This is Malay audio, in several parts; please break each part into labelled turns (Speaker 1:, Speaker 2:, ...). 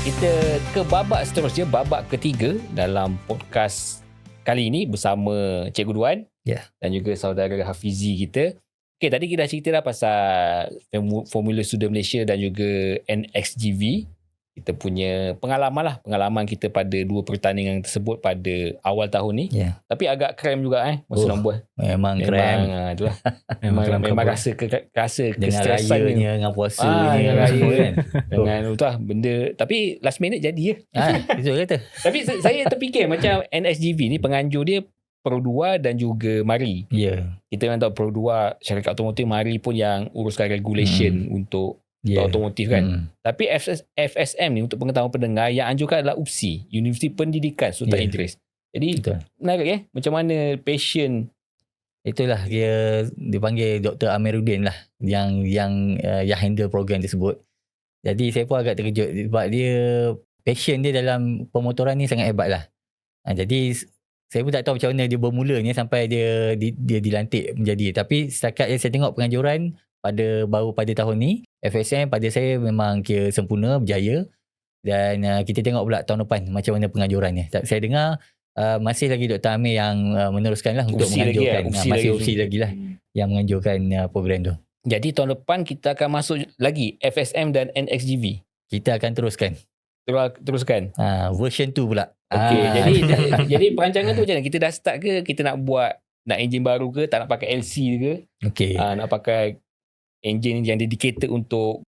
Speaker 1: Kita ke babak seterusnya, babak ketiga dalam podcast kali ini bersama Cikgu Duan
Speaker 2: Ya.
Speaker 1: dan juga saudara Hafizi kita. Okay, tadi kita dah cerita dah pasal Formu- Formula Student Malaysia dan juga NXGV. Kita punya pengalaman lah, pengalaman kita pada dua pertandingan tersebut pada awal tahun ni.
Speaker 2: Ya.
Speaker 1: Tapi agak krem juga eh, masa
Speaker 2: Oh,
Speaker 1: nak buat.
Speaker 2: Memang
Speaker 1: Memang,
Speaker 2: keren.
Speaker 1: ah, itulah. memang,
Speaker 3: kelam
Speaker 1: memang rasa, ke, rasa
Speaker 2: Dengan
Speaker 1: kestresan ni.
Speaker 2: dengan puasa
Speaker 1: Ah,
Speaker 2: ni.
Speaker 1: dengan raya.
Speaker 2: kan.
Speaker 1: Dengan tu lah, benda. Tapi last minute jadi ya.
Speaker 2: Ah, itu kata.
Speaker 1: Tapi saya terfikir macam NSGV ni penganjur dia Pro 2 dan juga Mari.
Speaker 2: Ya.
Speaker 1: Kita memang tahu Pro 2 syarikat automotif Mari pun yang uruskan regulation untuk
Speaker 2: Ya.
Speaker 1: automotif kan.
Speaker 2: Hmm.
Speaker 1: Tapi FS, FSM ni untuk pengetahuan pendengar yang anjurkan adalah UPSI, Universiti Pendidikan Sultan
Speaker 2: Ya.
Speaker 1: Idris. Jadi
Speaker 2: Betul.
Speaker 1: menarik eh macam mana passion
Speaker 2: Itulah dia dipanggil Dr. Amiruddin lah yang yang uh, yang handle program tersebut. Jadi saya pun agak terkejut sebab dia passion dia dalam pemotoran ni sangat hebat lah. Ha, jadi saya pun tak tahu macam mana dia bermulanya sampai dia di, dia dilantik menjadi. Tapi setakat yang saya tengok penganjuran pada baru pada tahun ni FSM pada saya memang kira sempurna berjaya dan uh, kita tengok pula tahun depan macam mana penganjurannya. Tak- Saya dengar uh, masih lagi Dr. Amir yang uh, meneruskan lah untuk
Speaker 1: UPSI lagi
Speaker 2: menganjurkan.
Speaker 1: lah,
Speaker 2: Ah,
Speaker 1: UPSI
Speaker 2: masih
Speaker 1: lagi.
Speaker 2: UPSI lagi lah yang menganjurkan uh, program tu.
Speaker 1: Jadi tahun depan kita akan masuk lagi FSM dan NXGV.
Speaker 2: Kita akan teruskan.
Speaker 1: Terus teruskan.
Speaker 2: Uh, version 2 pula.
Speaker 1: Okey,
Speaker 2: Ah.
Speaker 1: jadi jadi perancangan tu macam mana? Kita dah start ke kita nak buat nak enjin baru ke, tak nak pakai LC ke?
Speaker 2: Okey.
Speaker 1: Ah, nak pakai enjin yang dedicated untuk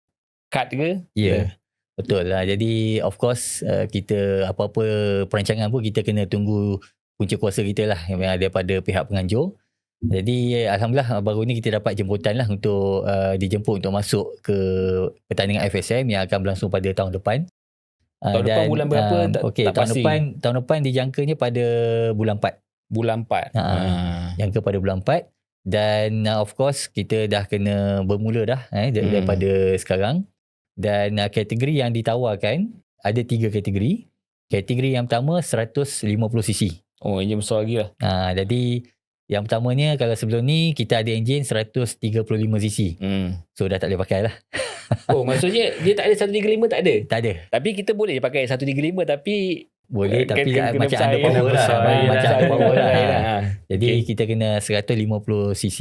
Speaker 1: cut ke?
Speaker 2: Ya. Yeah. Betul lah. Jadi of course uh, kita apa-apa perancangan pun kita kena tunggu punca kuasa kita lah yang daripada pihak penganjur. Jadi Alhamdulillah uh, baru ni kita dapat jemputan lah untuk uh, dijemput untuk masuk ke pertandingan FSM yang akan berlangsung pada tahun depan. Uh,
Speaker 1: Tahun depan bulan berapa? Tak-
Speaker 2: Okey,
Speaker 1: tak
Speaker 2: tahun
Speaker 1: pasti.
Speaker 2: depan tahun depan dijangkanya pada bulan 4.
Speaker 1: Bulan 4.
Speaker 2: Ha.
Speaker 1: Ah.
Speaker 2: Jangka pada bulan 4 dan uh, of course kita dah kena bermula dah eh dar-
Speaker 1: Hmm.
Speaker 2: daripada sekarang dan uh, kategori yang ditawarkan ada tiga kategori. Kategori yang pertama 150cc.
Speaker 1: Oh, enjin besar lagi lah.
Speaker 2: Ha, jadi yang pertamanya kalau sebelum ni kita ada enjin 135cc.
Speaker 1: Hmm.
Speaker 2: So dah tak boleh pakai lah.
Speaker 1: Oh, maksudnya dia tak ada 135 tak ada.
Speaker 2: Tak ada.
Speaker 1: Tapi kita boleh pakai 135 tapi
Speaker 2: Boleh
Speaker 1: eh,
Speaker 2: tapi
Speaker 1: kena- kena
Speaker 2: macam
Speaker 1: ya,
Speaker 2: power lah.
Speaker 3: besar
Speaker 2: Ha,
Speaker 3: ya,
Speaker 2: macam under power lah.
Speaker 1: ya,
Speaker 2: Ha.
Speaker 1: ha.
Speaker 2: Jadi
Speaker 1: Okey.
Speaker 2: kita kena 150cc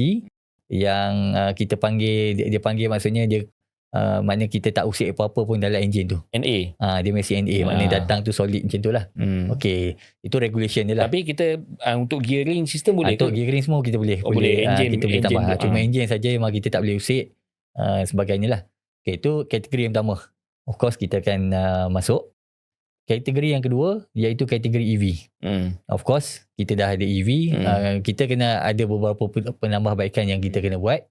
Speaker 2: yang uh, kita panggil dia, dia panggil maksudnya dia uh, maknanya kita tak usik apa-apa pun dalam enjin tu.
Speaker 1: NA.
Speaker 2: Ah dia mesti NA maknanya
Speaker 1: Ah.
Speaker 2: datang tu solid macam tu lah.
Speaker 1: Hmm.
Speaker 2: Okey, itu regulation dia lah.
Speaker 1: Tapi kita uh, untuk gearing sistem boleh
Speaker 2: Untuk
Speaker 1: ke?
Speaker 2: gearing semua kita boleh.
Speaker 1: Oh, boleh.
Speaker 2: Ah,
Speaker 1: Enjin-
Speaker 2: kita boleh tambah. Ah, Cuma
Speaker 1: ah.
Speaker 2: enjin saja memang kita tak boleh usik uh, sebagainya lah. Okey, itu kategori yang pertama. Of course kita akan uh, masuk. Kategori yang kedua iaitu kategori EV.
Speaker 1: Hmm.
Speaker 2: Of course, kita dah ada EV.
Speaker 1: Hmm.
Speaker 2: Uh, kita kena ada beberapa pe- penambahbaikan yang kita kena buat.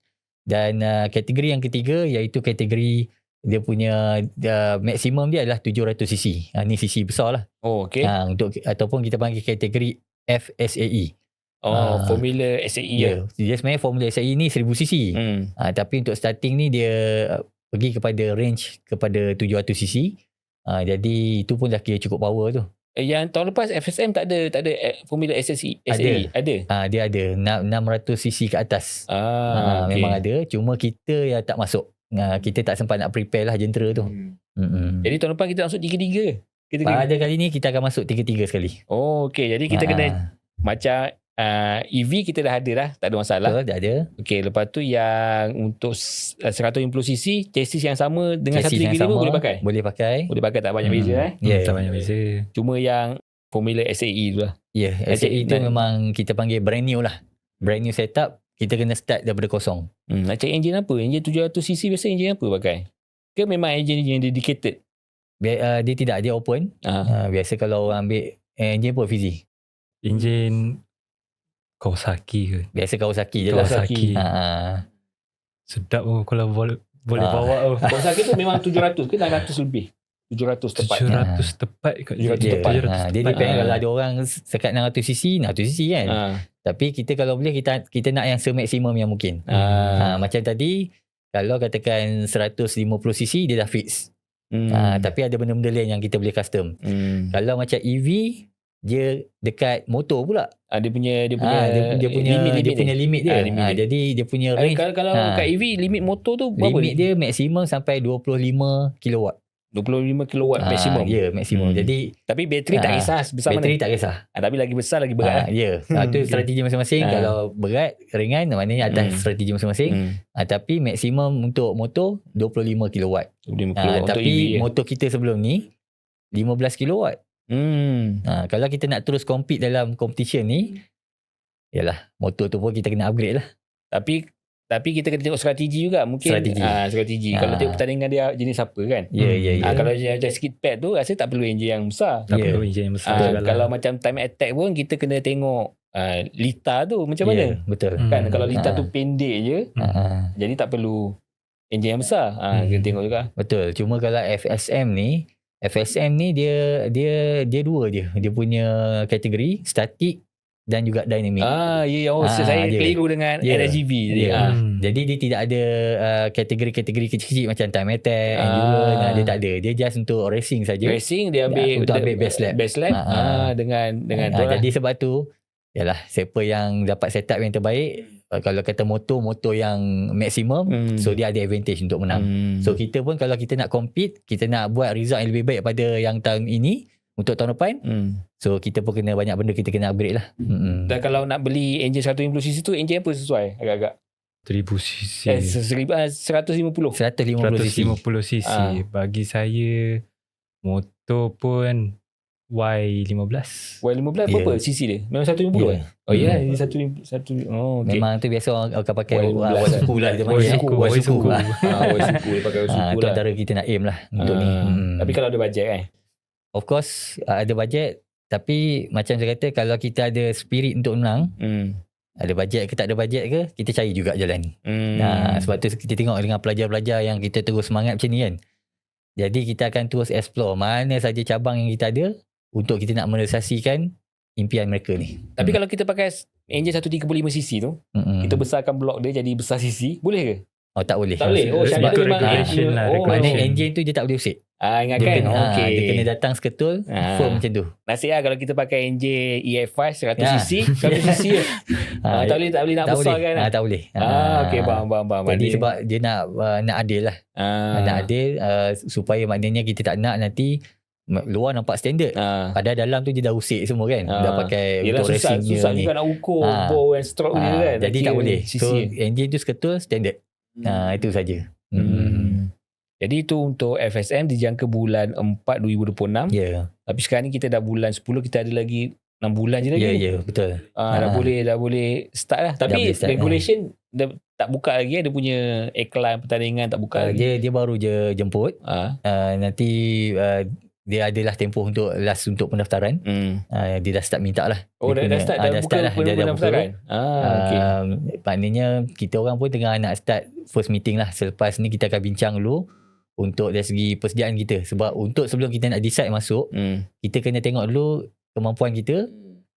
Speaker 2: Dan uh, kategori yang ketiga iaitu kategori dia punya uh, maksimum dia adalah 700cc. Uh, ni cc besar lah.
Speaker 1: Oh, okey.
Speaker 2: Ha, untuk ataupun kita panggil kategori FSAE.
Speaker 1: Oh,
Speaker 2: ah.
Speaker 1: formula SAE ya.
Speaker 2: Ya. Dia sebenarnya Formula SAE ni 1000cc.
Speaker 1: Hmm.
Speaker 2: Ha, tapi untuk starting ni dia uh, pergi kepada range kepada 700cc. Ha, jadi itu pun dah kira cukup power tu.
Speaker 1: Eh, Yang tahun lepas FSM tak ada tak ada eh, formula SSE SAE ada.
Speaker 2: Ha, dia ada na- 600cc ke atas.
Speaker 1: Ah,
Speaker 2: Ha,
Speaker 1: okey.
Speaker 2: Memang ada. Cuma kita yang tak masuk. Ha, kita tak sempat nak prepare lah jentera tu.
Speaker 1: Hmm.
Speaker 2: Hmm.
Speaker 1: Jadi tahun depan kita masuk tiga-tiga. Kita kena.
Speaker 2: Pada kali ni kita akan masuk tiga-tiga sekali.
Speaker 1: Oh, okey. Jadi kita
Speaker 2: Ha,
Speaker 1: kena macam uh, EV kita dah ada dah, tak ada masalah.
Speaker 2: Betul, dah ada.
Speaker 1: Okey, lepas tu yang untuk s- uh, 150cc chassis yang sama dengan
Speaker 2: Chassis yang
Speaker 1: 135
Speaker 2: sama,
Speaker 1: boleh pakai.
Speaker 2: Boleh pakai.
Speaker 1: Boleh pakai tak banyak
Speaker 2: Hmm.
Speaker 1: beza eh.
Speaker 2: Ya.
Speaker 3: Yeah. Tak banyak beza.
Speaker 1: Cuma yang formula SAE tu lah.
Speaker 2: Ya, yeah, SAE tu
Speaker 1: Dan-
Speaker 2: memang kita panggil brand new lah. Brand new setup, kita kena start daripada kosong.
Speaker 1: Hmm, nak cari enjin apa? Enjin 700cc biasa enjin apa pakai? Ke memang enjin yang dedicated?
Speaker 2: Dia, uh, dia tidak, dia open.
Speaker 1: Ah.
Speaker 2: Uh, biasa kalau orang ambil eh, enjin apa Fizi?
Speaker 3: Enjin Kawasaki ke.
Speaker 2: Biasa Kawasaki je lah.
Speaker 1: Kawasaki.
Speaker 2: Ha, ha.
Speaker 3: Sedap pun kalau boleh, boleh
Speaker 2: Ah.
Speaker 3: bawa tu.
Speaker 1: Kawasaki tu memang 700 ke 600 lebih? 700 tepat.
Speaker 3: 700 tepat kot.
Speaker 1: 700
Speaker 2: Dia,
Speaker 1: tepat.
Speaker 2: ha, dia
Speaker 3: tepat.
Speaker 2: depend
Speaker 1: Ah.
Speaker 2: kalau ada orang sekat 600cc, 600cc kan.
Speaker 1: Ah.
Speaker 2: Tapi kita kalau boleh kita kita nak yang semaksimum yang mungkin.
Speaker 1: Ah.
Speaker 2: Ha, macam tadi kalau katakan 150cc dia dah fix.
Speaker 1: Hmm.
Speaker 2: Ha, tapi ada benda-benda lain yang kita boleh custom.
Speaker 1: hmm.
Speaker 2: Kalau macam EV dia dekat motor pula.
Speaker 1: Ah, dia punya dia punya
Speaker 2: Ha, dia, dia punya
Speaker 1: limit,
Speaker 2: dia
Speaker 1: limit
Speaker 2: punya limit dia.
Speaker 1: Ah, limit
Speaker 2: ha,
Speaker 1: dia.
Speaker 2: jadi dia punya range
Speaker 1: kalau kalau
Speaker 2: Ah.
Speaker 1: kat EV limit motor tu berapa?
Speaker 2: limit dia maksimum sampai 25 kilowatt.
Speaker 1: 25 kilowatt
Speaker 2: Ah,
Speaker 1: maksimum.
Speaker 2: Ya, maksimum.
Speaker 1: Hmm.
Speaker 2: Jadi
Speaker 1: Tapi bateri tak
Speaker 2: Ah,
Speaker 1: kisah besar
Speaker 2: bateri
Speaker 1: mana.
Speaker 2: tak kisah.
Speaker 1: Ah, tapi lagi besar lagi berat.
Speaker 2: Ah,
Speaker 1: lah.
Speaker 2: ya. Ah, tu
Speaker 3: Okay.
Speaker 2: strategi masing-masing.
Speaker 1: Ah.
Speaker 2: Kalau berat, ringan, maknanya atas
Speaker 1: Hmm.
Speaker 2: strategi masing-masing.
Speaker 1: Hmm.
Speaker 2: Ah, tapi maksimum untuk motor 25 kilowatt.
Speaker 1: 25
Speaker 2: Ah,
Speaker 1: kilowatt untuk
Speaker 2: tapi
Speaker 1: EV. ya.
Speaker 2: motor kita sebelum ni 15 kilowatt.
Speaker 1: Hmm.
Speaker 2: Ha, kalau kita nak terus compete dalam competition ni, yalah, motor tu pun kita kena upgrade lah.
Speaker 1: Tapi tapi kita kena tengok strategi juga mungkin
Speaker 2: Strategi.
Speaker 1: ah strategi kalau
Speaker 2: Ah.
Speaker 1: tengok pertandingan dia jenis apa kan
Speaker 2: Ya, ya, ya.
Speaker 1: ah, kalau dia macam skid pad tu rasa tak perlu enjin yang besar
Speaker 3: Tak
Speaker 2: Ya.
Speaker 3: perlu enjin yang besar juga lah.
Speaker 1: kalau macam time attack pun kita kena tengok ah, lita tu macam mana
Speaker 2: Ya, betul.
Speaker 3: Hmm.
Speaker 1: kan kalau lita
Speaker 2: Ah.
Speaker 1: tu pendek je
Speaker 2: Ha, ha.
Speaker 1: jadi tak perlu enjin yang besar ah,
Speaker 3: Hmm.
Speaker 1: kita tengok juga
Speaker 2: Betul. Cuma kalau FSM ni, FSM ni dia dia dia dua je. Dia punya kategori static dan juga dynamic.
Speaker 1: ah ya ya oh,
Speaker 2: Ah,
Speaker 1: saya
Speaker 2: ya.
Speaker 1: keliru dengan
Speaker 2: Ya.
Speaker 1: NSGV jadi
Speaker 2: Ya.
Speaker 1: ah.
Speaker 3: Hmm.
Speaker 2: Jadi dia tidak ada uh, kategori-kategori kecil-kecil macam time attack,
Speaker 1: Ah.
Speaker 2: endurance, nah, dia tak ada. Dia just untuk racing saja.
Speaker 1: racing dia ambil
Speaker 2: Ya, untuk
Speaker 1: the-
Speaker 2: ambil best lap.
Speaker 1: best lap
Speaker 2: Ah,
Speaker 1: ah,
Speaker 2: ah.
Speaker 1: dengan dengan
Speaker 2: Ah,
Speaker 1: tu lah.
Speaker 2: jadi sebab tu yalah siapa yang dapat setup yang terbaik kalau kata motor motor yang maksimum
Speaker 1: Hmm.
Speaker 2: so dia ada advantage untuk menang.
Speaker 1: Hmm.
Speaker 2: So kita pun kalau kita nak compete, kita nak buat result yang lebih baik pada yang tahun ini untuk tahun depan,
Speaker 1: hmm.
Speaker 2: so kita pun kena banyak benda kita kena upgrade lah. Hmm.
Speaker 1: Dan kalau nak beli enjin 150cc tu enjin apa sesuai agak-agak?
Speaker 3: 1000 cc.
Speaker 1: Eh, seribu- ah, 150.
Speaker 2: 150 cc.
Speaker 3: 150 cc.
Speaker 1: Ah.
Speaker 3: Bagi saya motor pun Y15.
Speaker 1: Y15
Speaker 2: Ya.
Speaker 1: berapa cc dia? Memang 150
Speaker 2: Ya.
Speaker 1: eh? Oh ya,
Speaker 2: Hmm.
Speaker 1: ini satu satu oh okey.
Speaker 2: Memang tu biasa orang akan pakai
Speaker 1: Y15.
Speaker 2: uh, Wasuku lah dia panggil.
Speaker 1: Wasuku,
Speaker 2: eh.
Speaker 3: Wasuku.
Speaker 2: Ah,
Speaker 1: Ah, Y suku dia pakai Y
Speaker 2: ah,
Speaker 1: suku
Speaker 2: tu
Speaker 1: lah.
Speaker 2: antara kita nak aim lah untuk ni.
Speaker 1: Ah,
Speaker 2: Hmm.
Speaker 1: Tapi kalau ada bajet kan?
Speaker 2: Of course ada bajet tapi macam saya kata kalau kita ada spirit untuk menang,
Speaker 1: Hmm.
Speaker 2: ada bajet ke tak ada bajet ke, kita cari juga jalan.
Speaker 1: Hmm.
Speaker 2: Nah, sebab tu kita tengok dengan pelajar-pelajar yang kita terus semangat macam ni kan. Jadi kita akan terus explore mana saja cabang yang kita ada untuk kita nak merealisasikan impian mereka ni.
Speaker 1: Tapi kalau kita pakai enjin 135cc tu,
Speaker 2: Mm-mm.
Speaker 1: kita besarkan blok dia jadi besar cc, boleh ke?
Speaker 2: oh tak boleh.
Speaker 1: Tak boleh. Oh,
Speaker 3: Sebab
Speaker 1: syariat
Speaker 3: tu
Speaker 1: dia memang
Speaker 3: regulation lah,
Speaker 1: Oh,
Speaker 2: Maknanya enjin tu dia tak boleh usik.
Speaker 1: Ah,
Speaker 2: Dia
Speaker 1: ingatkan.
Speaker 2: kena, ah,
Speaker 1: Okey.
Speaker 2: dia kena datang seketul
Speaker 1: Ah.
Speaker 2: firm macam tu.
Speaker 1: Nasib lah kalau kita pakai enjin EF5
Speaker 2: Ya.
Speaker 1: 100cc, 100cc je. Ah, tak boleh tak boleh nak
Speaker 2: tak
Speaker 1: besar
Speaker 2: boleh.
Speaker 1: kan?
Speaker 2: Ah, tak boleh.
Speaker 1: Ah, okey faham faham faham.
Speaker 2: Jadi
Speaker 1: Maknanya-
Speaker 2: sebab dia nak uh, nak adil lah.
Speaker 1: ah.
Speaker 2: Nak adil uh, supaya maknanya kita tak nak nanti luar nampak standard.
Speaker 1: Ah.
Speaker 2: Padahal dalam tu dia dah usik semua kan.
Speaker 1: Ah.
Speaker 2: Dah pakai
Speaker 1: Yelah
Speaker 2: untuk
Speaker 1: susah,
Speaker 2: racing
Speaker 1: susah
Speaker 2: ni.
Speaker 1: juga nak ukur
Speaker 2: Ah.
Speaker 1: bow and stroke dia
Speaker 2: Ah,
Speaker 1: kan.
Speaker 2: jadi tak boleh.
Speaker 1: CC.
Speaker 2: So enjin tu seketul standard. Ah itu saja. Hmm.
Speaker 1: Hmm. Jadi itu untuk FSM dijangka bulan 4 2026.
Speaker 2: Ya. Yeah.
Speaker 1: Tapi sekarang ni kita dah bulan 10 kita ada lagi 6 bulan je lagi.
Speaker 2: Ya
Speaker 1: ni.
Speaker 2: ya betul.
Speaker 1: Ah, dah
Speaker 2: Ah.
Speaker 1: boleh dah boleh start lah.
Speaker 2: Dah
Speaker 1: Tapi
Speaker 2: start,
Speaker 1: regulation dia tak buka lagi dia punya iklan pertandingan tak buka
Speaker 2: Uh,
Speaker 1: lagi.
Speaker 2: dia dia baru je jemput.
Speaker 1: Ah.
Speaker 2: Uh, nanti uh, dia adalah tempoh untuk last untuk pendaftaran.
Speaker 1: Hmm.
Speaker 2: Uh, dia dah start minta lah.
Speaker 1: Oh
Speaker 2: Dia
Speaker 1: dah
Speaker 2: punya-
Speaker 1: start
Speaker 2: ah,
Speaker 1: dah,
Speaker 2: start lah. Dia dah buka.
Speaker 1: pendaftaran. Ah, okey.
Speaker 2: Um, maknanya kita orang pun tengah nak start first meeting lah. Selepas ni kita akan bincang dulu untuk dari segi persediaan kita. Sebab untuk sebelum kita nak decide masuk,
Speaker 1: Hmm.
Speaker 2: kita kena tengok dulu kemampuan kita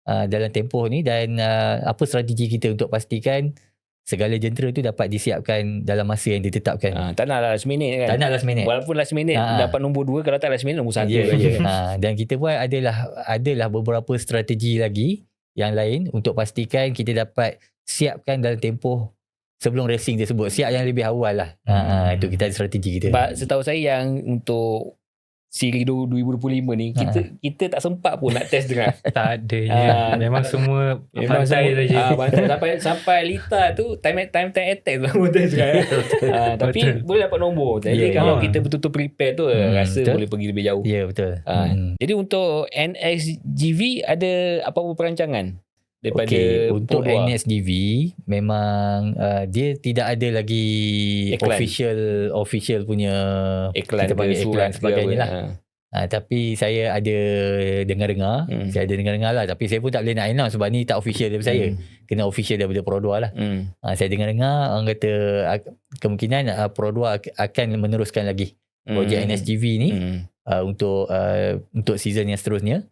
Speaker 2: uh, dalam tempoh ni dan uh, apa strategi kita untuk pastikan segala jentera tu dapat disiapkan dalam masa yang ditetapkan.
Speaker 1: Ah, tak nak last minute kan.
Speaker 2: Tak nak last minute.
Speaker 1: Walaupun last minute
Speaker 2: Ah.
Speaker 1: dapat nombor 2 kalau tak last minute nombor 1
Speaker 2: Ya,
Speaker 1: aja.
Speaker 2: ya. ha, dan kita pun adalah adalah beberapa strategi lagi yang lain untuk pastikan kita dapat siapkan dalam tempoh sebelum racing tersebut. Siap yang lebih awal lah. Ha, ha, itu kita ada strategi kita.
Speaker 1: Sebab setahu saya yang untuk siri 2025 ni kita kita tak sempat pun nak test dengan
Speaker 3: Tak adanya.
Speaker 1: Ah.
Speaker 3: Memang semua
Speaker 1: Memang
Speaker 3: pantai
Speaker 1: semua-
Speaker 3: saja.
Speaker 1: Ah, pantai sampai sampai Lita tu time time time attack tu baru test kan. ah, tapi
Speaker 3: Betul.
Speaker 1: boleh dapat nombor. Jadi
Speaker 2: Ya,
Speaker 1: kalau
Speaker 3: ya.
Speaker 1: kita betul-betul prepare tu
Speaker 2: Hmm,
Speaker 1: rasa
Speaker 2: betul.
Speaker 1: boleh pergi lebih jauh.
Speaker 2: ya, betul.
Speaker 1: Ah,
Speaker 2: Hmm.
Speaker 1: Jadi untuk NXGV ada apa-apa perancangan daripada
Speaker 2: Okey, untuk
Speaker 1: Pro 2?
Speaker 2: NSDV memang uh, dia tidak ada lagi
Speaker 1: Iklan.
Speaker 2: official official punya
Speaker 1: iklan
Speaker 2: kita panggil iklan sebagainya lah.
Speaker 1: Ah.
Speaker 2: Ha, tapi saya ada dengar-dengar,
Speaker 1: Hmm.
Speaker 2: saya ada dengar-dengar lah tapi saya pun tak boleh nak announce sebab ni tak official daripada saya.
Speaker 1: Hmm.
Speaker 2: Kena official daripada Pro 2 lah.
Speaker 1: Hmm.
Speaker 2: Ha, saya dengar-dengar orang kata kemungkinan uh, Pro 2 ak- akan meneruskan lagi projek
Speaker 1: Hmm.
Speaker 2: NSGV ni
Speaker 1: Hmm.
Speaker 2: uh, untuk uh, untuk season yang seterusnya.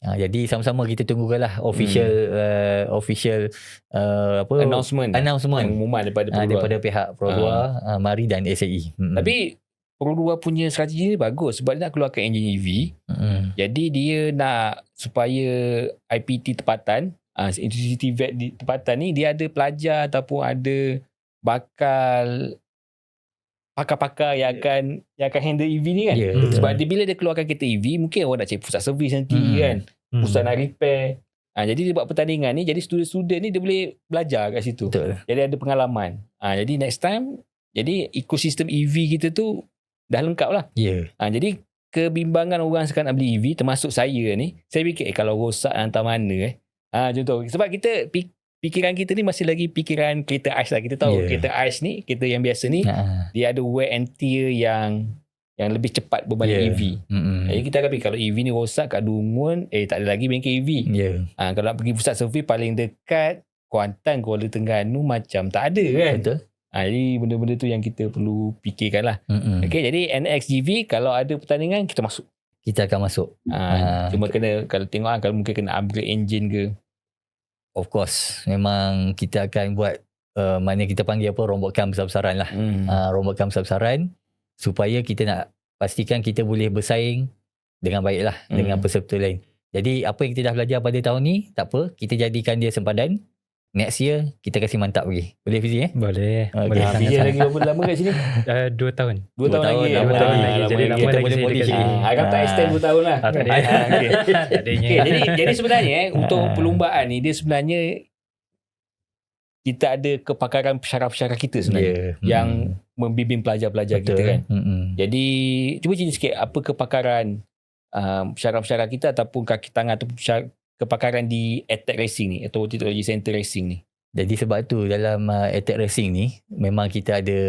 Speaker 2: Ha, jadi sama-sama kita tunggulah official uh, official uh, apa
Speaker 1: announcement
Speaker 2: announcement
Speaker 1: pengumuman daripada
Speaker 2: uh,
Speaker 1: Pro 2.
Speaker 2: daripada pihak 2 uh, Mari dan SAE. Hmm.
Speaker 1: Tapi 2 punya strategi ni bagus sebab dia nak keluarkan enjin EV.
Speaker 2: hmm.
Speaker 1: Jadi dia nak supaya IPT tempatan, uh, intensity vet di tempatan ni dia ada pelajar ataupun ada bakal pakar-pakar yang akan yang akan handle EV ni kan.
Speaker 2: Ya,
Speaker 3: Hmm.
Speaker 2: betul.
Speaker 1: Sebab dia bila dia keluarkan kereta EV, mungkin orang nak cari pusat servis nanti
Speaker 2: Hmm.
Speaker 1: kan.
Speaker 3: Hmm.
Speaker 1: Pusat nak repair. Ha, jadi dia buat pertandingan ni, jadi student-student ni dia boleh belajar kat situ.
Speaker 2: Betul.
Speaker 1: Jadi ada pengalaman. Ha, jadi next time, jadi ekosistem EV kita tu dah lengkap lah.
Speaker 2: Ya.
Speaker 1: Ha, jadi kebimbangan orang sekarang nak beli EV, termasuk saya ni, saya fikir eh, kalau rosak hantar mana eh. Ha, contoh, sebab kita pik- fikiran kita ni masih lagi fikiran kereta ais lah. Kita tahu
Speaker 2: Ya.
Speaker 1: kereta ais ni, kereta yang biasa ni,
Speaker 2: Ha.
Speaker 1: dia ada wear and tear yang yang lebih cepat berbanding
Speaker 2: Ya.
Speaker 1: EV.
Speaker 2: Mm-mm.
Speaker 1: Jadi kita akan fikir kalau EV ni rosak kat Dungun, eh tak ada lagi bengkel EV.
Speaker 2: Ya.
Speaker 1: Ha, kalau nak pergi pusat servis paling dekat, Kuantan, Kuala Terengganu macam tak ada kan.
Speaker 2: Betul.
Speaker 1: Ha, jadi benda-benda tu yang kita perlu fikirkan lah.
Speaker 2: Mm-mm.
Speaker 1: Okay, jadi NXGV kalau ada pertandingan kita masuk.
Speaker 2: Kita akan masuk.
Speaker 1: Ha,
Speaker 2: Ah.
Speaker 1: Cuma kena kalau tengok ah, kalau mungkin kena upgrade engine ke.
Speaker 2: Of course. Memang kita akan buat uh, mana kita panggil apa rombokan besar-besaran lah.
Speaker 1: Hmm.
Speaker 2: uh, rombokan besar-besaran supaya kita nak pastikan kita boleh bersaing dengan baik lah
Speaker 1: Hmm.
Speaker 2: dengan peserta lain. Jadi apa yang kita dah belajar pada tahun ni tak apa kita jadikan dia sempadan. Next year kita kasih mantap lagi. Boleh Fizi eh?
Speaker 3: Boleh.
Speaker 2: Okey.
Speaker 3: Boleh.
Speaker 1: Fizi lagi berapa lama kat sini?
Speaker 3: Uh, dua tahun.
Speaker 1: Dua,
Speaker 2: Dua
Speaker 1: tahun,
Speaker 2: tahun,
Speaker 1: lagi.
Speaker 2: lama
Speaker 1: Dua
Speaker 2: lagi.
Speaker 1: tahun
Speaker 3: Jadi
Speaker 1: lagi.
Speaker 3: lama
Speaker 2: Kita
Speaker 3: lagi
Speaker 2: boleh
Speaker 3: saya dekat sini.
Speaker 1: Ha, akan tak
Speaker 2: Ah.
Speaker 1: extend dua tahun lah.
Speaker 3: Ah, tak ada.
Speaker 1: Ha, okay. Okay, jadi jadi sebenarnya eh, untuk
Speaker 2: Ah.
Speaker 1: perlumbaan ni dia sebenarnya kita ada kepakaran pensyarah-pensyarah kita sebenarnya
Speaker 2: Yeah.
Speaker 1: yang membimbing pelajar-pelajar
Speaker 2: Hmm. Betul.
Speaker 1: kita kan.
Speaker 2: Mm-mm.
Speaker 1: Jadi cuba cerita sikit apa kepakaran um, pensyarah-pensyarah kita ataupun kaki tangan atau kepakaran di attack racing ni atau teknologi center racing ni.
Speaker 2: Jadi sebab tu dalam uh, attack racing ni memang kita ada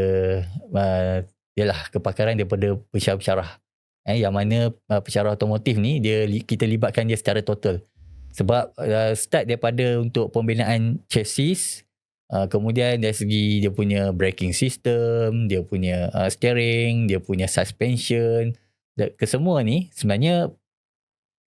Speaker 2: uh, yalah kepakaran daripada pensyarah-pensyarah. Eh yang mana uh, pensyarah otomotif ni dia kita libatkan dia secara total. Sebab uh, start daripada untuk pembinaan chassis uh, kemudian dari segi dia punya braking system, dia punya uh, steering, dia punya suspension kesemua ni sebenarnya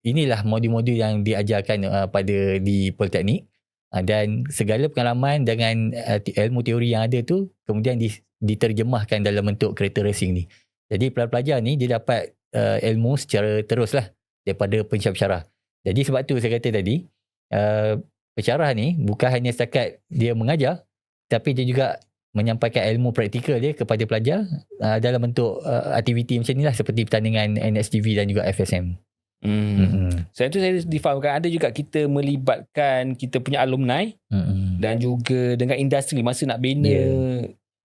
Speaker 2: inilah modul-modul yang diajarkan uh, pada di politeknik Ah, dan segala pengalaman dengan uh, ilmu teori yang ada tu kemudian di, diterjemahkan dalam bentuk kereta racing ni. Jadi pelajar-pelajar ni dia dapat uh, ilmu secara terus lah daripada pensyarah-pensyarah. Jadi sebab tu saya kata tadi uh, pensyarah ni bukan hanya setakat dia mengajar tapi dia juga menyampaikan ilmu praktikal dia kepada pelajar uh, dalam bentuk uh, aktiviti macam ni lah seperti pertandingan NSTV dan juga FSM.
Speaker 1: Hmm.
Speaker 2: Hmm.
Speaker 1: Saya tu saya difahamkan ada juga kita melibatkan kita punya alumni
Speaker 2: Hmm.
Speaker 1: dan juga dengan industri masa nak bina
Speaker 2: Ya.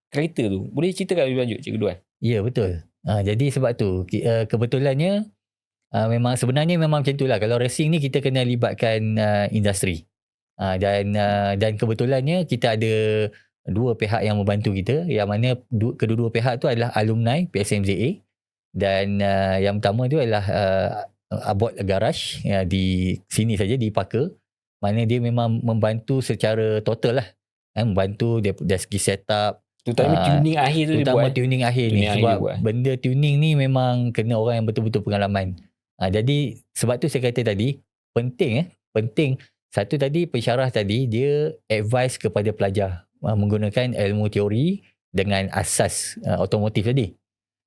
Speaker 1: kereta tu. Boleh ceritakan lebih lanjut Cikgu Duan?
Speaker 2: Ya betul. Ha, jadi sebab tu uh, kebetulannya uh, memang sebenarnya memang macam itulah kalau racing ni kita kena libatkan uh, industri. Uh, dan uh, dan kebetulannya kita ada dua pihak yang membantu kita yang mana du- kedua-dua pihak tu adalah alumni PSMZA dan uh, yang pertama tu adalah uh, Abot Garage ya, di sini saja di Paka mana dia memang membantu secara total lah eh, membantu dia dari segi setup
Speaker 1: Terutama
Speaker 2: Ah,
Speaker 1: tuning akhir tu dia
Speaker 2: Terutama
Speaker 1: buat.
Speaker 2: tuning akhir
Speaker 1: Tuning
Speaker 2: ni
Speaker 1: akhir
Speaker 2: sebab
Speaker 1: dia buat.
Speaker 2: benda tuning ni memang kena orang yang betul-betul pengalaman. Ha, jadi sebab tu saya kata tadi penting eh penting satu tadi pensyarah tadi dia advice kepada pelajar uh, menggunakan ilmu teori dengan asas uh, otomotif tadi.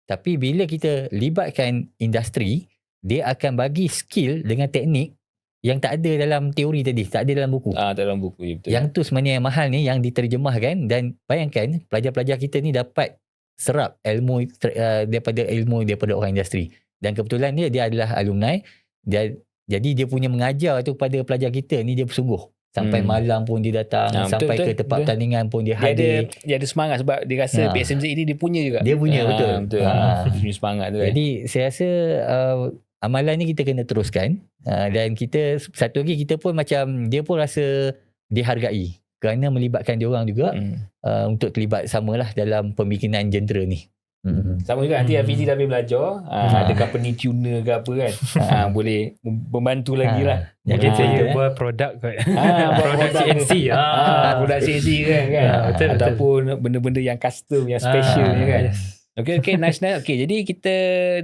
Speaker 2: Tapi bila kita libatkan industri dia akan bagi skill dengan teknik yang tak ada dalam teori tadi, tak ada dalam buku.
Speaker 1: Ah dalam buku ya, betul.
Speaker 2: Yang tu sebenarnya yang mahal ni yang diterjemahkan dan bayangkan pelajar-pelajar kita ni dapat serap ilmu uh, daripada ilmu daripada orang industri. Dan kebetulan dia dia adalah alumni dia jadi dia punya mengajar tu pada pelajar kita ni dia bersungguh. Sampai
Speaker 1: Hmm.
Speaker 2: malam pun dia datang,
Speaker 1: Ah, betul,
Speaker 2: sampai
Speaker 1: betul,
Speaker 2: ke tempat
Speaker 1: betul.
Speaker 2: pertandingan pun dia
Speaker 1: dia ada
Speaker 2: hadir.
Speaker 1: dia ada semangat sebab dia rasa
Speaker 2: Ha.
Speaker 1: PSMZ ini dia punya juga.
Speaker 2: Dia punya,
Speaker 1: Ah,
Speaker 2: betul.
Speaker 1: betul.
Speaker 2: Ha.
Speaker 1: Dia punya semangat tu kan.
Speaker 2: Jadi saya rasa uh, amalan ni kita kena teruskan uh, dan kita satu lagi kita pun macam dia pun rasa dihargai kerana melibatkan dia orang juga
Speaker 1: Hmm.
Speaker 2: uh, untuk terlibat samalah dalam pembikinan jentera ni. Mm-hmm.
Speaker 1: Sama juga nanti
Speaker 3: Hmm.
Speaker 1: Hafizi dah habis belajar,
Speaker 2: Ha.
Speaker 1: ada company tuner ke apa kan. ah, boleh membantu lagi lah.
Speaker 3: Mungkin
Speaker 1: Ah,
Speaker 3: saya buat produk kot.
Speaker 1: Ah, buat
Speaker 3: produk CNC.
Speaker 1: Ah,
Speaker 3: Ah,
Speaker 1: produk CNC kan, kan?
Speaker 3: Ah, betul, betul.
Speaker 1: Ataupun benda-benda yang custom, yang special ni kan.
Speaker 3: yes.
Speaker 1: Okay, okay, nice, nice. Okay, jadi kita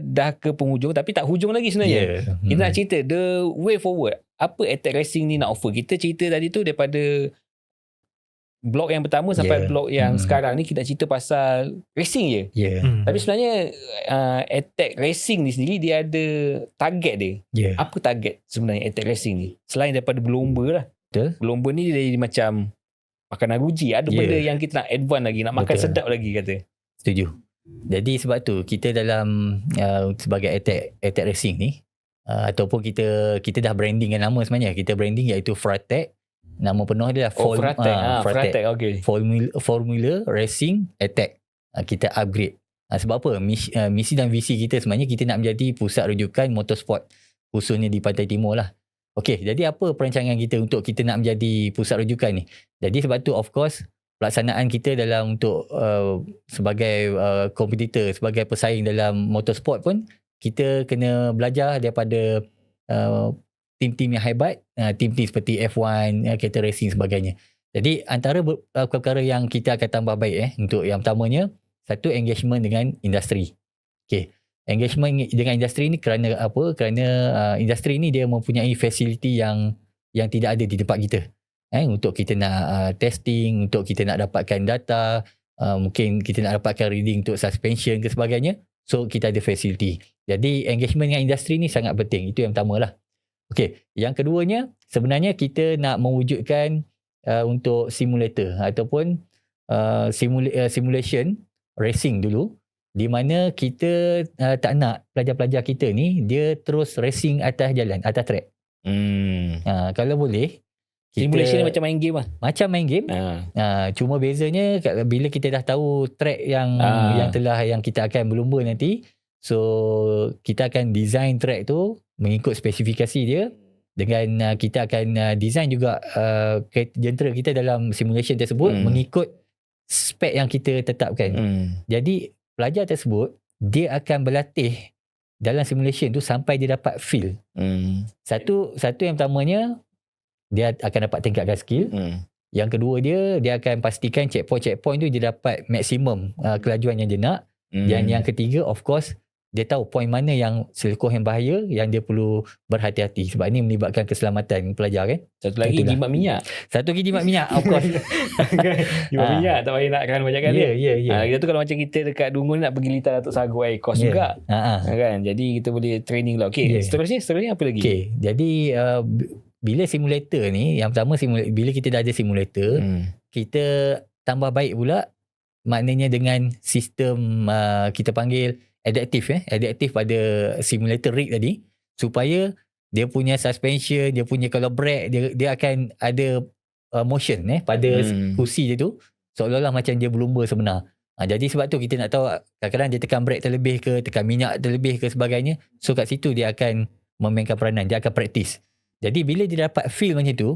Speaker 1: dah ke penghujung tapi tak hujung lagi sebenarnya.
Speaker 2: Yeah.
Speaker 1: Kita nak cerita the way forward. Apa Attack Racing ni nak offer? Kita cerita tadi tu daripada blok yang pertama sampai
Speaker 2: Yeah.
Speaker 1: blok yang
Speaker 2: Hmm.
Speaker 1: sekarang ni kita cerita pasal racing je.
Speaker 2: Yeah.
Speaker 3: Hmm.
Speaker 1: Tapi sebenarnya uh, Attack Racing ni sendiri dia ada target dia.
Speaker 2: Yeah.
Speaker 1: Apa target sebenarnya Attack Racing ni? Selain daripada berlomba lah.
Speaker 2: Betul.
Speaker 1: Berlomba ni dia jadi macam makanan ruji. Ada
Speaker 2: Yeah.
Speaker 1: benda yang kita nak advance lagi, nak makan
Speaker 2: Betul.
Speaker 1: sedap lagi kata.
Speaker 2: Setuju. Jadi sebab tu kita dalam uh, sebagai attack attack racing ni uh, ataupun kita kita dah branding dengan nama sebenarnya. Kita branding iaitu Fratech. Nama penuh dia lah
Speaker 1: Oh,
Speaker 2: Form-
Speaker 1: Fratech.
Speaker 2: ah,
Speaker 1: Ah, Fratech. Okay.
Speaker 2: Formula, Formula Racing Attack. Uh, kita upgrade. Uh, sebab apa? Misi, uh, misi dan visi kita sebenarnya kita nak menjadi pusat rujukan motorsport khususnya di Pantai Timur lah. Okey, jadi apa perancangan kita untuk kita nak menjadi pusat rujukan ni? Jadi sebab tu of course pelaksanaan kita dalam untuk uh, sebagai uh, kompetitor, sebagai pesaing dalam motorsport pun kita kena belajar daripada uh, tim-tim yang hebat, uh, tim-tim seperti F1, uh, kereta racing sebagainya. Jadi antara uh, perkara yang kita akan tambah baik eh untuk yang pertamanya satu engagement dengan industri. Okey. Engagement dengan industri ni kerana apa? Kerana uh, industri ni dia mempunyai fasiliti yang yang tidak ada di tempat kita. Eh untuk kita nak uh, testing, untuk kita nak dapatkan data, uh, mungkin kita nak dapatkan reading untuk suspension ke sebagainya. So kita ada fasiliti. Jadi engagement dengan industri ni sangat penting. Itu yang pertama lah. Okey, yang keduanya sebenarnya kita nak mewujudkan uh, untuk simulator ataupun uh, simula- uh, simulation racing dulu di mana kita uh, tak nak pelajar-pelajar kita ni dia terus racing atas jalan, atas track.
Speaker 1: Hmm.
Speaker 2: Uh, kalau boleh kita,
Speaker 1: Simulation ni macam main game lah.
Speaker 2: macam main game.
Speaker 1: Ha.
Speaker 2: Uh, cuma bezanya bila kita dah tahu track yang
Speaker 1: Ah.
Speaker 2: yang telah yang kita akan berlumba nanti, so kita akan design track tu mengikut spesifikasi dia dengan uh, kita akan uh, design juga uh, jentera kita dalam simulation tersebut
Speaker 1: Hmm.
Speaker 2: mengikut spek yang kita tetapkan.
Speaker 1: Hmm.
Speaker 2: Jadi pelajar tersebut dia akan berlatih dalam simulation tu sampai dia dapat feel.
Speaker 1: Hmm.
Speaker 2: Satu satu yang pertamanya dia akan dapat tingkatkan skill.
Speaker 1: Hmm.
Speaker 2: Yang kedua dia dia akan pastikan checkpoint-checkpoint tu dia dapat maksimum uh, kelajuan yang dia nak.
Speaker 1: Hmm.
Speaker 2: Dan yang ketiga of course dia tahu point mana yang selekoh yang bahaya yang dia perlu berhati-hati sebab ini melibatkan keselamatan pelajar kan.
Speaker 1: Satu lagi
Speaker 2: Itulah.
Speaker 1: jimat minyak.
Speaker 2: Satu lagi jimat minyak of course.
Speaker 1: jimat
Speaker 2: Ah.
Speaker 1: minyak tak payah nak kan banyak kali.
Speaker 2: Ya ya ya.
Speaker 1: Ha, kita tu kalau macam kita dekat Dungun nak pergi litar Datuk Sagu air kos
Speaker 2: Ya.
Speaker 1: juga.
Speaker 2: Ha.
Speaker 1: Ha, kan? Jadi kita boleh training lah. Okey,
Speaker 2: Ya.
Speaker 1: seterusnya seterusnya apa lagi?
Speaker 2: Okay, jadi uh, bila simulator ni, yang pertama simula- bila kita dah ada simulator,
Speaker 1: Hmm.
Speaker 2: kita tambah baik pula maknanya dengan sistem uh, kita panggil adaptive eh, adaptive pada simulator rig tadi supaya dia punya suspension, dia punya kalau brake dia dia akan ada uh, motion eh pada
Speaker 1: Hmm.
Speaker 2: kursi dia tu seolah-olah macam dia berlumba sebenar. Ha, jadi sebab tu kita nak tahu kadang-kadang dia tekan brake terlebih ke, tekan minyak terlebih ke sebagainya. So kat situ dia akan memainkan peranan, dia akan praktis. Jadi bila dia dapat feel macam tu,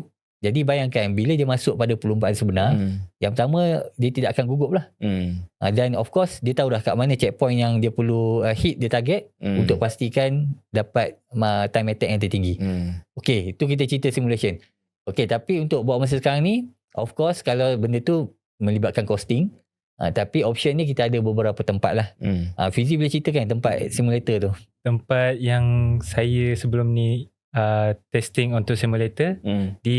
Speaker 2: jadi bayangkan bila dia masuk pada perlumbaan sebenar,
Speaker 1: Hmm.
Speaker 2: yang pertama dia tidak akan gugup lah.
Speaker 1: Hmm.
Speaker 2: Ha, dan of course dia tahu dah kat mana checkpoint yang dia perlu uh, hit dia target
Speaker 1: Hmm.
Speaker 2: untuk pastikan dapat uh, time attack yang tertinggi.
Speaker 1: Hmm.
Speaker 2: Okay, itu kita cerita simulation. Okay, tapi untuk buat masa sekarang ni, of course kalau benda tu melibatkan costing, uh, tapi option ni kita ada beberapa tempat lah.
Speaker 1: Hmm.
Speaker 2: Uh, Fizi boleh ceritakan tempat simulator tu?
Speaker 3: Tempat yang saya sebelum ni uh, testing untuk simulator
Speaker 1: Hmm.
Speaker 3: di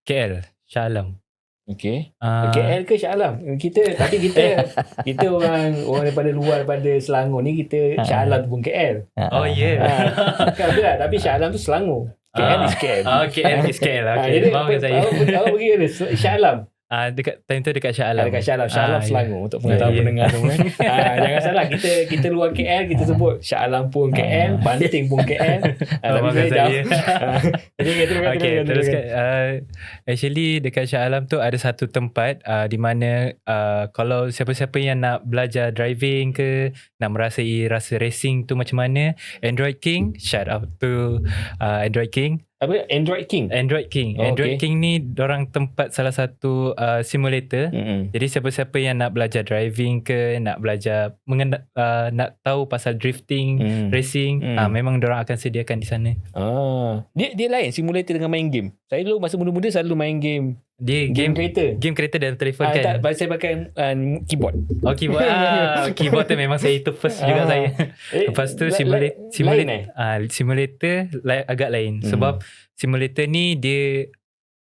Speaker 3: KL, Shah Alam.
Speaker 1: Okey.
Speaker 3: Uh,
Speaker 1: KL ke Shah Alam? Kita tapi kita kita orang orang daripada luar daripada Selangor ni kita
Speaker 2: Ha.
Speaker 1: Shah Alam tu pun KL.
Speaker 2: Uh,
Speaker 3: Oh ya. Yeah.
Speaker 1: Ha. Bukan betul tak? Tapi Shah Alam tu Selangor. KL
Speaker 3: Ah.
Speaker 1: is KL.
Speaker 3: Oh, KL is KL.
Speaker 1: Ha,
Speaker 3: Okay,
Speaker 1: jadi
Speaker 3: maafkan
Speaker 1: apa-
Speaker 3: saya.
Speaker 1: Awak pergi- awak pergi mana? Shah Alam.
Speaker 3: Ah, dekat time tu dekat Shah
Speaker 1: Alam.
Speaker 3: Alam.
Speaker 1: Dekat Shah Alam. Shah Alam
Speaker 3: Ah, ya.
Speaker 1: Selangor. Untuk pengetahuan
Speaker 3: Ya, ya.
Speaker 1: pendengar semua. kan. ha, jangan salah. Kita kita luar KL, kita sebut Shah Alam pun KL, Banting pun KL.
Speaker 3: Oh,
Speaker 1: tapi saya jauh.
Speaker 3: saya.
Speaker 1: Jadi kita teruskan.
Speaker 3: Okay,
Speaker 1: teruskan,
Speaker 3: teruskan. Uh, actually dekat Shah Alam tu ada satu tempat uh, di mana uh, kalau siapa-siapa yang nak belajar driving ke, nak merasai rasa racing tu macam mana, Android King, shout out to uh, Android King.
Speaker 1: Apa? Android King.
Speaker 3: Android King.
Speaker 1: Oh,
Speaker 3: Android
Speaker 1: okay.
Speaker 3: King ni orang tempat salah satu uh, simulator.
Speaker 1: Mm-mm.
Speaker 3: Jadi siapa-siapa yang nak belajar driving ke, nak belajar mengena, uh, nak tahu pasal drifting,
Speaker 1: Hmm.
Speaker 3: racing,
Speaker 1: Hmm.
Speaker 3: ah memang orang akan sediakan di sana.
Speaker 1: Ah, dia dia lain simulator dengan main game. Saya dulu masa muda-muda selalu main game
Speaker 3: Dia
Speaker 1: game,
Speaker 3: game
Speaker 1: kereta.
Speaker 3: game kereta dalam telefon
Speaker 1: Ah,
Speaker 3: kan.
Speaker 1: tak, saya pakai uh, keyboard.
Speaker 3: Oh keyboard ah, keyboard tu memang saya itu first juga
Speaker 1: Ah.
Speaker 3: saya.
Speaker 1: Eh,
Speaker 3: Lepas tu
Speaker 1: la-
Speaker 3: simulate
Speaker 1: la-
Speaker 3: simulate
Speaker 1: lain eh?
Speaker 3: ah simulator lai, agak lain
Speaker 1: Hmm.
Speaker 3: sebab simulator ni dia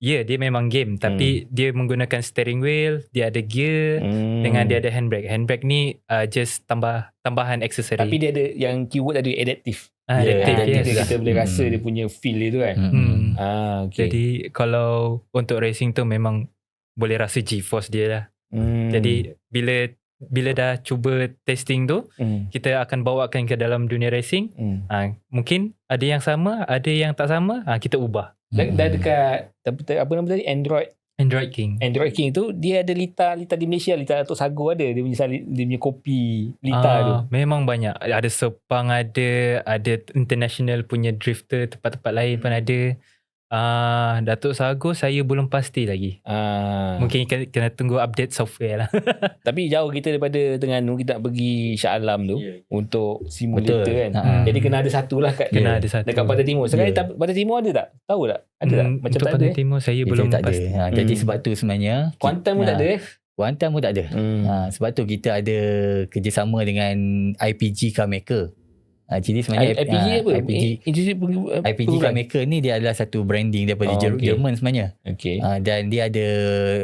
Speaker 3: ya yeah, dia memang game tapi dia menggunakan steering wheel, dia ada gear
Speaker 1: Hmm.
Speaker 3: dengan dia ada handbrake. Handbrake ni uh, just tambah tambahan aksesori.
Speaker 1: Tapi dia ada yang keyword ada adaptive.
Speaker 3: ah,
Speaker 2: Yeah,
Speaker 3: adaptive,
Speaker 1: Adaptive
Speaker 3: yes.
Speaker 1: dia kita boleh rasa
Speaker 2: Hmm.
Speaker 1: dia punya feel dia tu kan.
Speaker 2: Hmm.
Speaker 3: Hmm.
Speaker 1: Ah, okay.
Speaker 3: Jadi kalau untuk racing tu memang boleh rasa G-force dia lah.
Speaker 1: hmm.
Speaker 3: Jadi bila bila dah cuba testing tu
Speaker 1: Hmm.
Speaker 3: kita akan bawakan ke dalam dunia racing
Speaker 1: Hmm.
Speaker 3: ha, mungkin ada yang sama ada yang tak sama ha, kita ubah
Speaker 1: Dah, dah dekat apa, apa nama tadi Android
Speaker 3: Android King
Speaker 1: Android King tu dia ada lita lita di Malaysia lita Datuk Sago ada dia punya dia punya kopi lita tu.
Speaker 3: Ah, Memang banyak. Ada Sepang ada, ada international punya drifter tempat-tempat lain pun ada. Ah, Datuk Sago saya belum pasti lagi.
Speaker 1: Ah.
Speaker 3: Mungkin kena, kena tunggu update software lah.
Speaker 1: Tapi jauh kita daripada Terengganu kita nak pergi Shah Alam tu
Speaker 2: Ya.
Speaker 1: untuk simulator
Speaker 2: Betul.
Speaker 1: kan.
Speaker 2: Ha.
Speaker 3: Hmm.
Speaker 1: Jadi kena ada satu lah kat
Speaker 3: Kena
Speaker 1: dia.
Speaker 3: ada satu.
Speaker 1: Dekat Pantai Timur. Sekarang yeah. Pantai Timur ada tak? Tahu tak? Ada tak?
Speaker 3: Hmm,
Speaker 1: Macam
Speaker 3: untuk
Speaker 1: tak ada.
Speaker 3: Pantai
Speaker 1: eh?
Speaker 3: Timur saya
Speaker 2: Kita
Speaker 3: belum
Speaker 2: tak ada.
Speaker 3: pasti.
Speaker 2: Ha, jadi
Speaker 1: Hmm.
Speaker 2: sebab tu sebenarnya
Speaker 1: Kuantan pun
Speaker 2: ha,
Speaker 1: tak ada eh?
Speaker 2: Kuantan pun tak ada.
Speaker 1: Hmm.
Speaker 2: Ha, sebab tu kita ada kerjasama dengan IPG Car Maker. Ha, jadi sebenarnya
Speaker 1: I- IPG
Speaker 2: ha,
Speaker 1: apa?
Speaker 2: IPG, IPG
Speaker 1: Pengurusan.
Speaker 2: Car ni dia adalah satu branding daripada
Speaker 1: Oh.
Speaker 2: Jerman sebenarnya.
Speaker 1: Okay.
Speaker 2: Ha, dan dia ada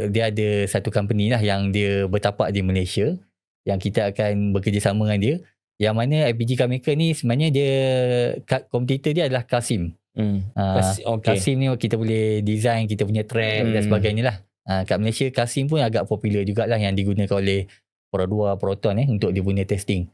Speaker 2: dia ada satu company lah yang dia bertapak di Malaysia yang kita akan bekerjasama dengan dia. Yang mana IPG Car ni sebenarnya dia kompetitor dia adalah Kasim.
Speaker 1: Hmm. Kas- okay.
Speaker 2: Kasim ni kita boleh design kita punya track dan
Speaker 1: Hmm.
Speaker 2: sebagainya lah. Ha, kat Malaysia Kasim pun agak popular jugalah yang digunakan oleh Pro 2, Proton eh untuk dia punya testing.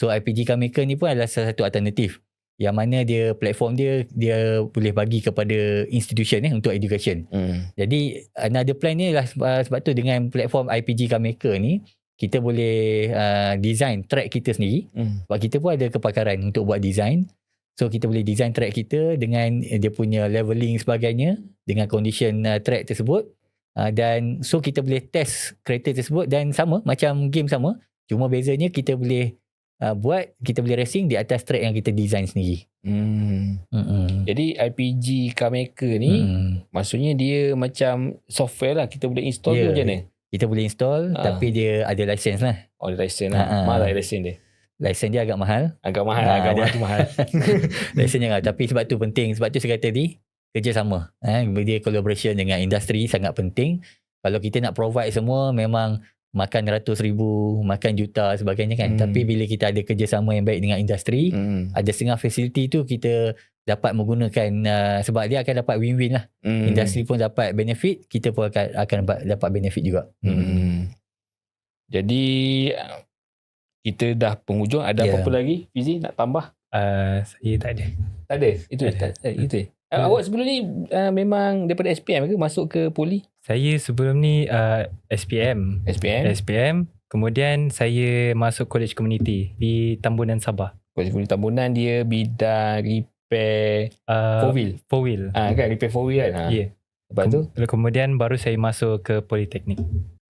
Speaker 2: So IPG Car Maker ni pun adalah salah satu alternatif. Yang mana dia platform dia dia boleh bagi kepada institution eh untuk education.
Speaker 1: Hmm.
Speaker 2: Jadi another plan ni lah sebab, sebab tu dengan platform IPG Car Maker ni kita boleh uh, design track kita sendiri
Speaker 1: Hmm.
Speaker 2: sebab kita pun ada kepakaran untuk buat design. So kita boleh design track kita dengan dia punya leveling sebagainya dengan condition uh, track tersebut. Uh, dan so kita boleh test kereta tersebut dan sama macam game sama. Cuma bezanya kita boleh uh, buat kita boleh racing di atas track yang kita design sendiri.
Speaker 1: Hmm. Jadi IPG Car Maker ni
Speaker 2: Hmm.
Speaker 1: maksudnya dia macam software lah kita boleh install yeah. macam mana?
Speaker 2: Kita boleh install
Speaker 1: Ah.
Speaker 2: tapi dia ada license lah.
Speaker 1: Oh license
Speaker 2: Ha,
Speaker 1: lah.
Speaker 2: ha.
Speaker 1: Mahal lah license dia.
Speaker 2: License dia agak mahal.
Speaker 1: Agak mahal,
Speaker 2: Ah,
Speaker 1: agak
Speaker 2: dia-
Speaker 1: mahal tu mahal.
Speaker 2: License jangan tapi sebab tu penting sebab tu saya kata tadi kerjasama eh dia collaboration dengan industri sangat penting kalau kita nak provide semua memang makan ratus ribu makan juta sebagainya kan
Speaker 1: Hmm.
Speaker 2: tapi bila kita ada kerjasama yang baik dengan industri
Speaker 1: hmm.
Speaker 2: ada setengah fasiliti tu kita dapat menggunakan uh, sebab dia akan dapat win-win lah
Speaker 1: Hmm.
Speaker 2: industri pun dapat benefit kita pun akan akan dapat, dapat benefit juga
Speaker 1: Hmm. Jadi kita dah penghujung ada
Speaker 2: Ya.
Speaker 1: apa-apa lagi Fizi nak tambah?
Speaker 3: Uh, saya tak ada.
Speaker 1: Tak ada. Itu
Speaker 3: Tak ada.
Speaker 1: tak, eh, itu. Uh,
Speaker 3: Hmm.
Speaker 1: awak sebelum ni uh, memang daripada SPM ke masuk ke poli?
Speaker 3: Saya sebelum ni uh, SPM.
Speaker 1: SPM.
Speaker 3: SPM. Kemudian saya masuk college community di Tambunan Sabah.
Speaker 1: College Poli Tambunan dia bidang repair
Speaker 3: Uh,
Speaker 1: four wheel.
Speaker 3: Four wheel.
Speaker 1: Ah kan repair four wheel kan. Ha.
Speaker 3: Ya.
Speaker 1: Lepas tu
Speaker 3: Kem- Kemudian baru saya masuk ke Politeknik.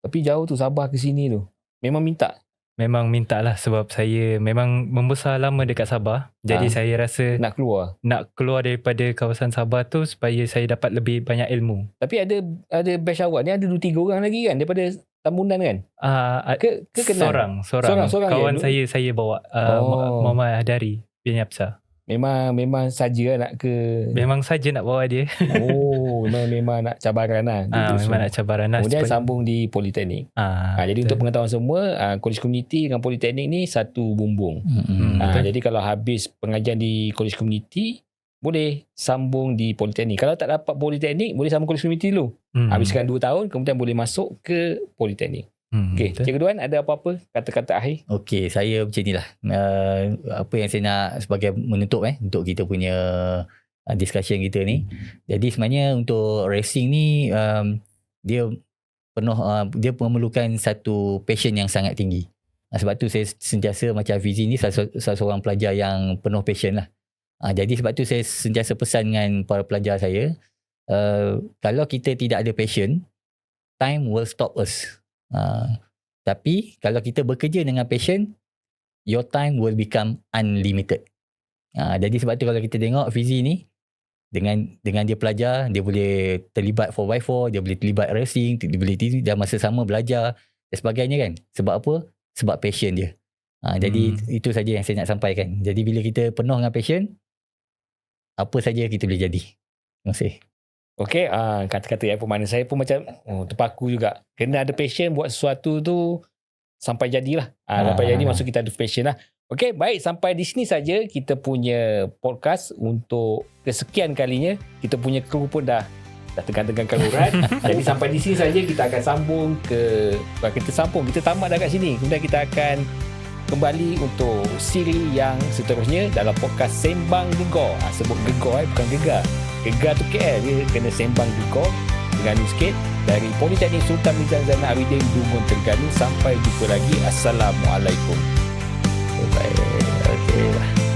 Speaker 1: tapi jauh tu Sabah ke sini tu. Memang minta
Speaker 3: Memang minta lah sebab saya memang membesar lama dekat Sabah. Jadi
Speaker 1: Ah.
Speaker 3: saya rasa
Speaker 1: nak keluar.
Speaker 3: nak keluar daripada kawasan Sabah tu supaya saya dapat lebih banyak ilmu.
Speaker 1: Tapi ada ada batch awak ni ada 2 3 orang lagi kan daripada Tambunan kan?
Speaker 3: Uh,
Speaker 1: Ke ke kenal?
Speaker 3: seorang, seorang,
Speaker 1: Seorang, seorang
Speaker 3: Kawan
Speaker 1: je?
Speaker 3: saya saya bawa uh,
Speaker 1: Oh.
Speaker 3: Muhammad Hadari bin Yapsa.
Speaker 1: Memang memang saja nak ke
Speaker 3: Memang saja nak bawa dia.
Speaker 1: Oh, memang memang nak cabaran lah.
Speaker 3: Ah,
Speaker 1: Gitu
Speaker 3: memang
Speaker 1: semua.
Speaker 3: nak cabaran lah.
Speaker 1: Kemudian
Speaker 3: supaya-
Speaker 1: sambung di Politeknik.
Speaker 3: Ah,
Speaker 1: Ha, jadi
Speaker 3: betul.
Speaker 1: untuk pengetahuan semua, uh, college community dengan Politeknik ni satu bumbung.
Speaker 2: Hmm.
Speaker 1: Ha,
Speaker 3: Betul.
Speaker 1: jadi kalau habis pengajian di college community, boleh sambung di Politeknik. Kalau tak dapat Politeknik, boleh sambung college community dulu.
Speaker 3: Hmm.
Speaker 1: Habiskan 2 tahun, kemudian boleh masuk ke Politeknik.
Speaker 3: Hmm,
Speaker 1: Okey,
Speaker 3: betul.
Speaker 1: Cikgu Duan ada apa-apa kata-kata akhir?
Speaker 2: Okey, saya macam inilah. Uh, apa yang saya nak sebagai menutup eh untuk kita punya uh, discussion kita ni. Jadi sebenarnya untuk racing ni um, dia penuh uh, dia memerlukan satu passion yang sangat tinggi. Uh, sebab tu saya sentiasa macam Fizi ni salah, salah seorang pelajar yang penuh passion lah. Uh, jadi sebab tu saya sentiasa pesan dengan para pelajar saya uh, kalau kita tidak ada passion time will stop us. Uh, tapi kalau kita bekerja dengan passion, your time will become unlimited. Ha, jadi sebab tu kalau kita tengok Fizi ni, dengan dengan dia pelajar, dia boleh terlibat 4x4, dia boleh terlibat racing, dia boleh dia dan masa sama belajar dan sebagainya kan. Sebab apa? Sebab passion dia. Jadi
Speaker 3: Hmm.
Speaker 2: itu saja yang saya nak sampaikan. Jadi bila kita penuh dengan passion, apa saja kita boleh jadi. Terima kasih.
Speaker 1: Okey, ah kata-kata yang pemana saya pun macam oh, terpaku juga. Kena ada passion buat sesuatu tu sampai jadilah. Ah,
Speaker 2: Ah.
Speaker 1: sampai jadi maksud kita ada passion lah. Okey, baik sampai di sini saja kita punya podcast untuk kesekian kalinya. Kita punya kru pun dah dah tekan-tekankan urat. Jadi sampai di sini saja kita akan sambung ke kita sambung, kita tamat dah kat sini. Kemudian kita akan kembali untuk siri yang seterusnya dalam podcast Sembang Gegor. Ha, sebut Gegor eh, bukan Gegar. Gegar tu KL dia kena Sembang Gegor dengan sikit dari Politeknik Sultan Mizan Zainal Abidin Dungun Terengganu sampai jumpa lagi Assalamualaikum
Speaker 2: Baik. Okey.